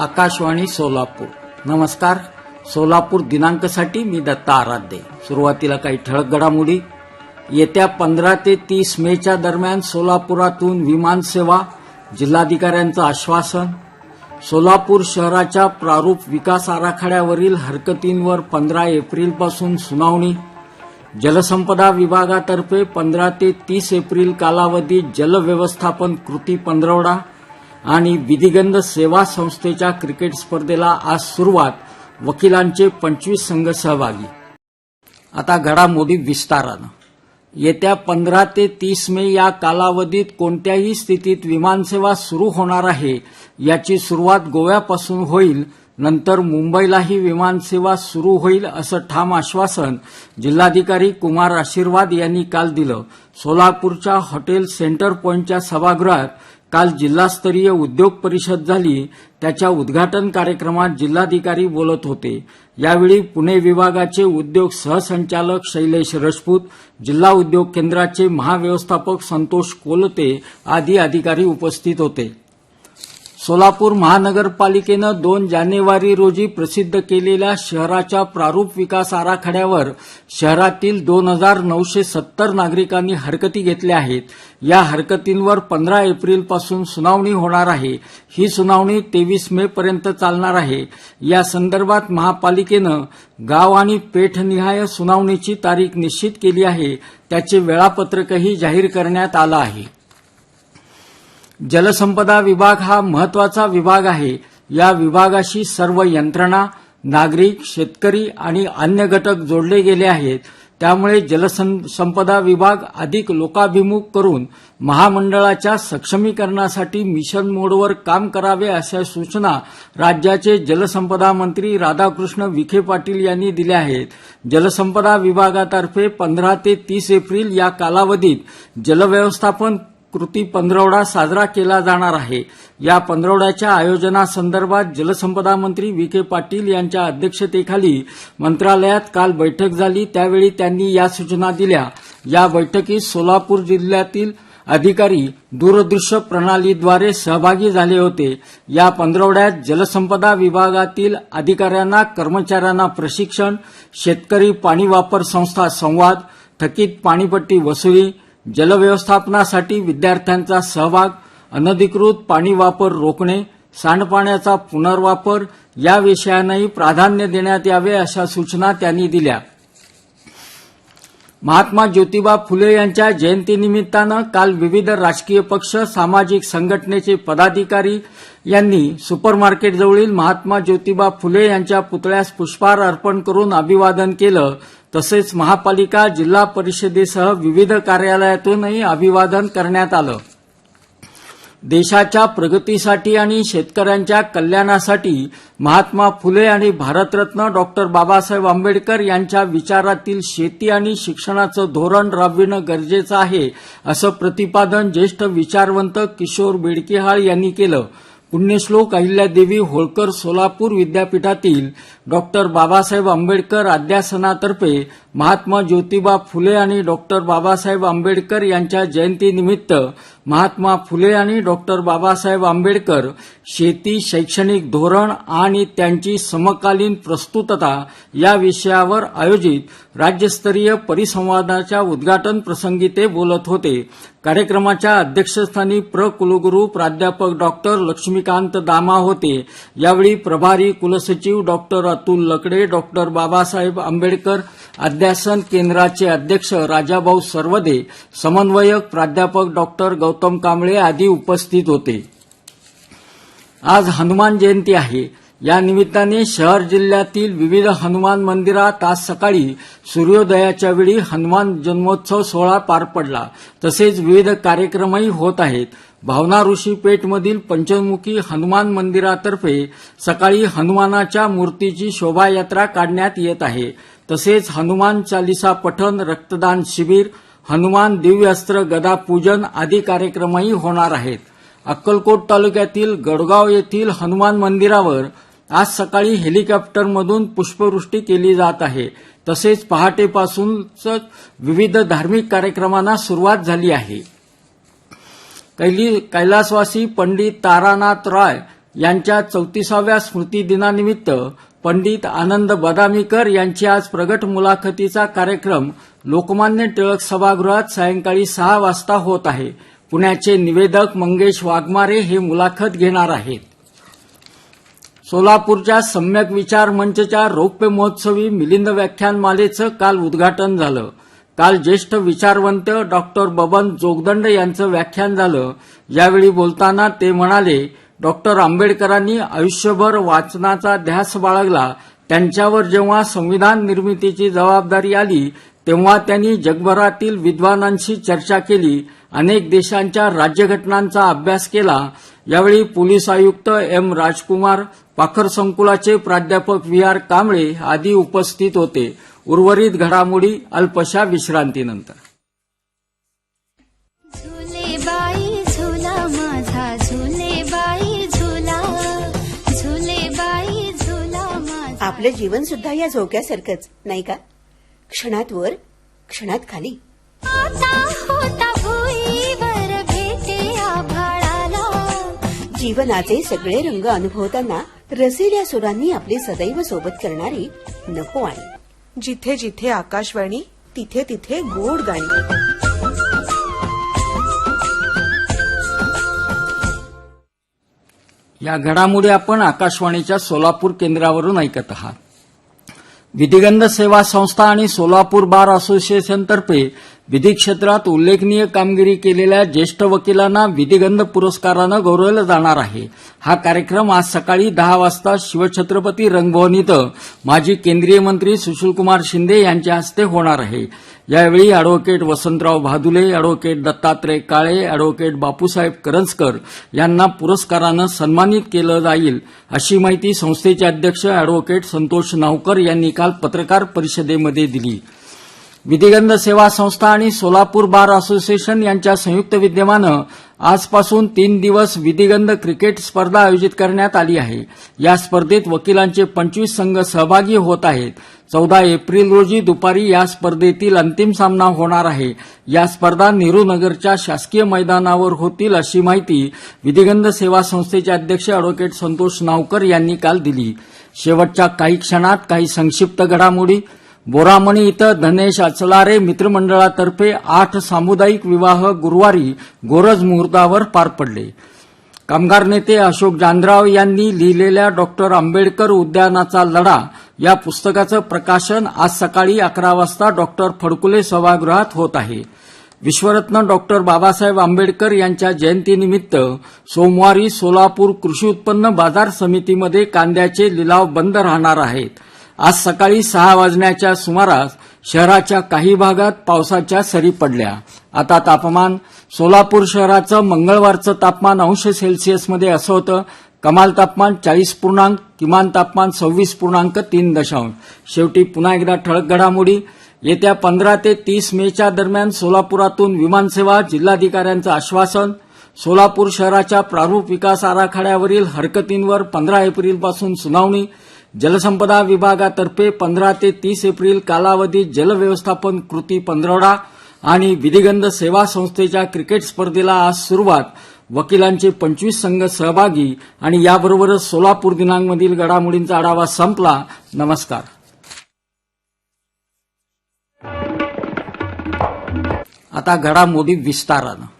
आकाशवाणी सोलापूर. नमस्कार. सोलापूर दिनांकसाठी मी दत्ता आराध्य. सुरुवातीला काही ठळक घडामोडी. येत्या पंधरा ते तीस मेच्या दरम्यान सोलापुरातून विमान सेवा जिल्हाधिकाऱ्यांचं आश्वासन. सोलापूर शहराच्या प्रारूप विकास आराखड्यावरील हरकतींवर पंधरा एप्रिलपासून सुनावणी. जलसंपदा विभागातर्फे पंधरा ते तीस एप्रिल कालावधीत जलव्यवस्थापन कृती पंधरवडा. आणि विधिगंध सेवा संस्थेच्या क्रिकेट स्पर्धेला आज सुरुवात. वकिलांचे पंचवीस संघ सहभागी. आता घडामोडी विस्तारानं. येत्या पंधरा ते तीस मे या कालावधीत कोणत्याही स्थितीत विमानसेवा सुरू होणार आहे याची सुरुवात गोव्यापासून होईल. नंतर मुंबईलाही विमानसेवा सुरू होईल असं ठाम आश्वासन जिल्हाधिकारी कुमार आशीर्वाद यांनी काल दिलं. सोलापूरच्या हॉटेल सेंटर पॉईंटच्या सभागृहात काल जिल्हास्तरीय उद्योग परिषद झाली. त्याच्या उद्घाटन कार्यक्रमात जिल्हाधिकारी बोलत होते. यावेळी पुणे विभागाचे उद्योग सहसंचालक शैलेश रजपूत जिल्हा उद्योग केंद्राचे महाव्यवस्थापक संतोष कोलते आदी अधिकारी उपस्थित होते. सोलापूर महानगरपालिकेनं दोन जानेवारी रोजी प्रसिद्ध केलेल्या शहराच्या प्रारूप विकास आराखड्यावर शहरातील दोन हजार नऊशे सत्तर नागरिकांनी हरकती घेतल्या आहेत. या हरकतींवर पंधरा एप्रिलपासून सुनावणी होणार आहे. ही सुनावणी तेवीस मे पर्यंत चालणार आहे. या संदर्भात महापालिकेनं गाव आणि पेठनिहाय सुनावणीची तारीख निश्चित केली आहे. त्याचे वेळापत्रकही जाहीर करण्यात आलं आहे. जलसंपदा विभाग हा महत्त्वाचा विभाग आहे. या विभागाशी सर्व यंत्रणा नागरिक शेतकरी आणि अन्य घटक जोडले गेले आहेत. त्यामुळे जलसंपदा विभाग अधिक लोकाभिमुख करून महामंडळाच्या सक्षमीकरणासाठी मिशन मोडवर काम करावे अशा सूचना राज्याचे जलसंपदा मंत्री राधाकृष्ण विखे पाटील यांनी दिल्या आहेत. जलसंपदा विभागातर्फे पंधरा ते तीस एप्रिल या कालावधीत जलव्यवस्थापन कृती पंधरवडा साजरा केला जाणार आहे. या पंधरवड्याच्या आयोजनासंदर्भात जलसंपदा मंत्री विखे पाटील यांच्या अध्यक्षतेखाली मंत्रालयात काल बैठक झाली. त्यावेळी त्यांनी या सूचना दिल्या. या बैठकीत सोलापूर जिल्ह्यातील अधिकारी दूरदृश्य प्रणालीद्वारे सहभागी झाले होते. या पंधरवड्यात जलसंपदा विभागातील अधिकाऱ्यांना कर्मचाऱ्यांना प्रशिक्षण शेतकरी पाणी वापर संस्था संवाद थकीत पाणीपट्टी वसुली जलव्यवस्थापनासाठी विद्यार्थ्यांचा सहभाग अनधिकृत पाणी वापर रोखणे सांडपाण्याचा पुनर्वापर या विषयांनाही प्राधान्य देण्यात यावे अशा सूचना त्यांनी दिल्या. महात्मा ज्योतिबा फुले यांच्या जयंतीनिमित्तानं काल विविध राजकीय पक्ष सामाजिक संघटनेचे पदाधिकारी यांनी सुपरमार्केटजवळील महात्मा ज्योतिबा फुले यांच्या पुतळ्यास पुष्पहार अर्पण करून अभिवादन केलं. तसेच महापालिका जिल्हा परिषदेसह विविध कार्यालयातूनही अभिवादन करण्यात आलं. देशाच्या प्रगतीसाठी आणि शेतकऱ्यांच्या कल्याणासाठी महात्मा फुले आणि भारतरत्न डॉक्टर बाबासाहेब आंबेडकर यांच्या विचारातील शेती आणि शिक्षणाचं धोरण राबविणं गरजेचं आहे असं प्रतिपादन ज्येष्ठ विचारवंत किशोर बेडकेहाळ यांनी केलं. पुण्यश्लोक अहिल्यादेवी होळकर सोलापूर विद्यापीठातील डॉक्टर बाबासाहेब आंबेडकर अध्यासनातर्फे महात्मा ज्योतिबा फुले आणि डॉक्टर बाबासाहेब आंबेडकर यांच्या जयंतीनिमित्त महात्मा फुले आणि डॉक्टर बाबासाहेब आंबेडकर शेती शैक्षणिक धोरण आणि त्यांची समकालीन प्रस्तुतता या विषयावर आयोजित राज्यस्तरीय परिसंवादाच्या उद्घाटन प्रसंगी ते बोलत होते. कार्यक्रमाच्या अध्यक्षस्थानी प्र कुलगुरू प्राध्यापक डॉक्टर लक्ष्मीकांत दामा होते. यावेळी प्रभारी कुलसचिव डॉक्टर अतुल लकडे डॉक्टर बाबासाहेब आंबेडकर अध्यासन केंद्राचे अध्यक्ष राजाभाऊ सर्वदे समन्वयक प्राध्यापक डॉक्टर गौतम कांबळे आदी उपस्थित होते. आज हनुमान जयंती आहे. या निमित्ताने शहर जिल्ह्यातील विविध हनुमान मंदिरात आज सकाळी सूर्योदयाच्या वेळी हनुमान जन्मोत्सव सोहळा पार पडला. तसेच विविध कार्यक्रमही होत आहेत. भावना ऋषी पेठमधील पंचमुखी हनुमान मंदिरातर्फे सकाळी हनुमानाच्या मूर्तीची शोभायात्रा काढण्यात येत आहे. तसेच हनुमान चालिसा पठण रक्तदान शिबिर हनुमान दिव्यास्त्र गदा पूजन आदी कार्यक्रमही होणार आहेत. अक्कलकोट तालुक्यातील गडगाव येथील हनुमान मंदिरावर आज सकाळी हेलिकॉप्टरमधून पुष्पवृष्टी केली जात आहे. तसेच पहाटेपासूनच विविध धार्मिक कार्यक्रमांना सुरुवात झाली आहे. कैली कैलासवासी पंडित तारानाथ राय यांच्या चौतीसाव्या स्मृतीदिनानिमित्त पंडित आनंद बदामीकर यांची आज प्रगट मुलाखतीचा कार्यक्रम लोकमान्य टिळक सभागृहात सायंकाळी सहा वाजता होत आहे. पुण्याचे निवेदक मंगेश वाघमारे हे मुलाखत घेणार आहेत. सोलापूरच्या सम्यक विचार मंचच्या रौप्य महोत्सवी मिलिंद व्याख्यानमालेचं काल उद्घाटन झालं. काल ज्येष्ठ विचारवंत डॉक्टर बबन जोगदंड यांचं व्याख्यान झालं. यावेळी बोलताना ते म्हणाले डॉक्टर आंबेडकरांनी आयुष्यभर वाचनाचा ध्यास बाळगला. त्यांच्यावर जेव्हा संविधान निर्मितीची जबाबदारी आली तेव्हा त्यांनी जगभरातील विद्वानांशी चर्चा केली अनेक देशांच्या राज्यघटनांचा अभ्यास केला. यावेळी पोलीस आयुक्त एम राजकुमार पाखर संकुलाचे प्राध्यापक व्ही आर कांबळे आदी उपस्थित होते. उर्वरित घडामोडी अल्पशा विश्रांतीनंतर. आपलं जीवन सुद्धा या झोक्यासारखंच नाही का? क्षणात वर क्षणात खाली. आता होता भुईवर भेटे आभाळाला. जीवनाचे सगळे रंग अनुभवताना रसिल्या सुरांनी आपली सदैव सोबत करणारी नको आणि जिथे जिथे आकाशवाणी तिथे तिथे गोड गाणी. या घडामोडी आपण आकाशवाणीच्या सोलापूर केंद्रावरून ऐकत आहात. विधिगंध सेवा संस्था आणि सोलापूर बार असोसिएशनतर्फे विधी क्षेत्रात उल्लेखनीय कामगिरी केलेल्या ज्येष्ठ वकिलांना विधिगंध पुरस्कारानं गौरवलं जाणार आहे. हा कार्यक्रम आज सकाळी दहा वाजता शिवछत्रपती रंगभवन इथं माजी केंद्रीय मंत्री सुशीलकुमार शिंदे यांच्या हस्ते होणार आहे. यावेळी advocate Vasantrao Bhadule advocate Dattatray Kale advocate Bapusaheb Karanjkar यांना पुरस्कारानं सन्मानित केलं जाईल अशी माहिती संस्थेचे अध्यक्ष अॅडव्होकेट संतोष नावकर यांनी काल पत्रकार परिषदेमध्ये दिली. विधिगंध सेवा संस्था आणि सोलापूर बार असोसिएशन यांच्या संयुक्त विद्यमानं आजपासून तीन दिवस विधिगंध क्रिकेट स्पर्धा आयोजित करण्यात आली आहे. या स्पर्धेत वकिलांचे पंचवीस संघ सहभागी होत आहेत. चौदा एप्रिल रोजी दुपारी या स्पर्धेतील अंतिम सामना होणार आहे. या स्पर्धा नेहरू नगरच्या शासकीय मैदानावर होतील अशी माहिती विधिगंध सेवा संस्थेचे अध्यक्ष अॅडव्होकेट संतोष नावकर यांनी काल दिली. शेवटच्या काही क्षणात काही संक्षिप्त घडामोडी बोरामणी इथं धनेश अचलारे मित्रमंडळातर्फे आठ सामुदायिक विवाह गुरुवारी गोरज मुहूर्तावर पार पडले. कामगार नेते अशोक जानराव यांनी लिहिलेल्या डॉक्टर आंबेडकर उद्यानाचा लढा या पुस्तकाचं प्रकाशन आज सकाळी अकरा वाजता डॉक्टर फडकुले सभागृहात होत आहे. विश्वरत्न डॉक्टर बाबासाहेब आंबेडकर यांच्या जयंतीनिमित्त सोमवारी सोलापूर कृषी उत्पन्न बाजार समितीमध्ये कांद्याचे लिलाव बंद राहणार आहेत. आज सकाळी सहा वाजण्याच्या सुमारास शहराच्या काही भागात पावसाच्या सरी पडल्या. आता तापमान सोलापूर शहराचं मंगळवारचं तापमान अंश सेल्सिअसमध्ये असं होतं. कमाल तापमान चाळीस पूर्णांक किमान तापमान सव्वीस पूर्णांक तीन दशांश. शेवटी पुन्हा एकदा ठळक घडामोडी. येत्या पंधरा ते तीस मेच्या दरम्यान सोलापुरातून विमानसेवा जिल्हाधिकाऱ्यांचं आश्वासन. सोलापूर शहराच्या प्रारूप विकास आराखड्यावरील हरकतींवर पंधरा एप्रिलपासून सुनावणी. जलसंपदा विभागातर्फे पंधरा ते तीस एप्रिल कालावधीत जलव्यवस्थापन कृती पंधरवडा आणि विधिगंध सेवा संस्थेच्या क्रिकेट स्पर्धेला आज सुरुवात. वकिलांचे पंचवीस संघ सहभागी आणि याबरोबरच सोलापूर दिनांकमधील घडामोडींचा आढावा संपला. नमस्कार. आता घडामोडी विस्तारानं.